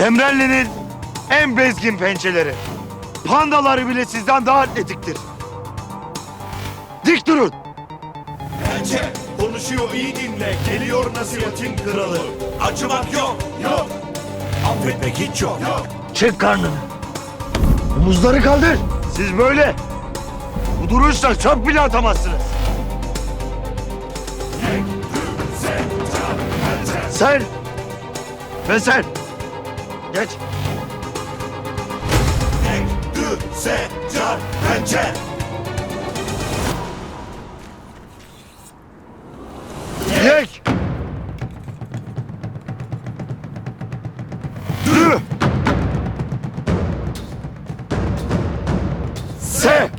Temrelli'nin en bezgin pençeleri. Pandaları bile sizden daha atletiktir. Dik durun. Bence konuşuyor iyi dinle. Geliyor nasihatin kralı. Acımak yok, yok. Affetmek hiç yok, yok. Çek karnını. Omuzları kaldır. Siz böyle. Bu duruşla çöp bile atamazsınız. Sen. Ve sen. Geç. Tek, dü, se, car, pençe. Yek. Dü. Se.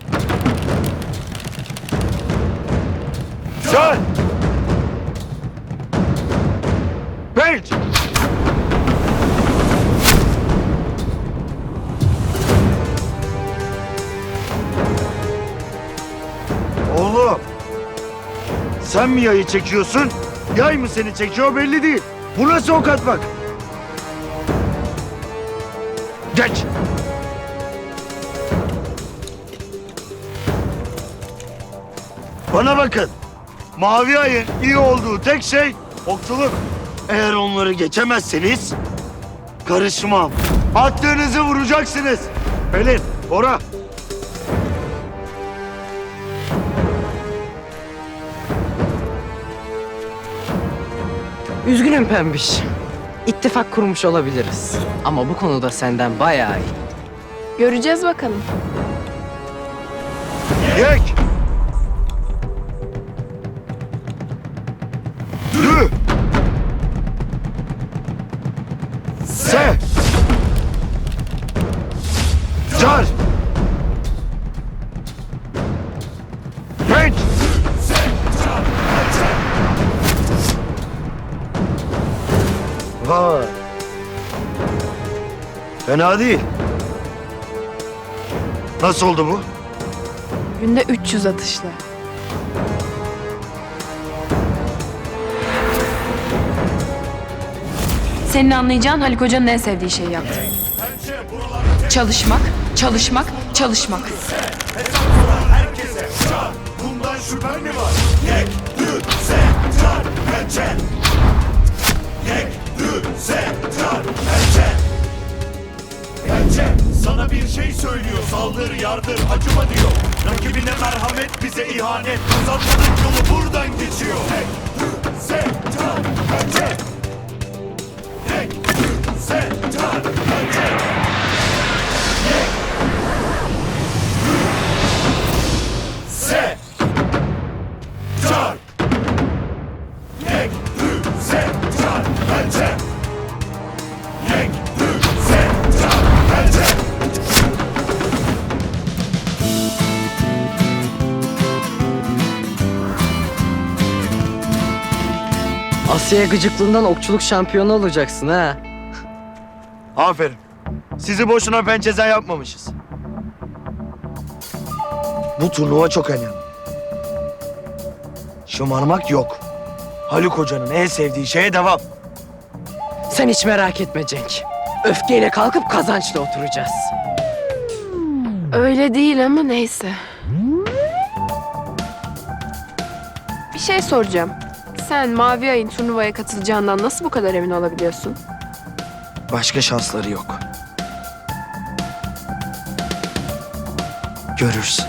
Sen. Sen mi yayı çekiyorsun? Yay mı seni çekiyor belli değil. Bu nasıl ok atmak? Geç. Bana bakın. Mavi ayın iyi olduğu tek şey okçuluk. Eğer onları geçemezseniz karışmam. Attığınızı vuracaksınız. Pelin, Bora. Üzgünüm Pembiş. İttifak kurmuş olabiliriz. Ama bu konuda senden bayağı iyi. Göreceğiz bakalım. Yek. Dü. Se. Vay. Fena değil. Nasıl oldu bu? Günde 300 atışla. Senin anlayacağın Haluk Hoca'nın en sevdiği şeyi yaptı. Pençe buralarda tek, Çalışmak, çalışmak, çalışmak. herkese car. Bundan şüphen mi var? Tek, dü, se, Saldır, yardır, acıma diyor. Rakibine merhamet, bize ihanet. Kazanmanın yolu buradan geçiyor. Tek, se, car, Asya gıcıklığından okçuluk şampiyonu olacaksın ha. Aferin. Sizi boşuna pençezen yapmamışız. Bu turnuva çok önemli. Şımarmak yok. Haluk Hoca'nın en sevdiği şeye devam. Sen hiç merak etme Cenk. Öfkeyle kalkıp kazançla oturacağız. Öyle değil ama neyse. Bir şey soracağım. Sen Mavi Ay'ın turnuvaya katılacağından nasıl bu kadar emin olabiliyorsun? Başka şansları yok. Görürsün.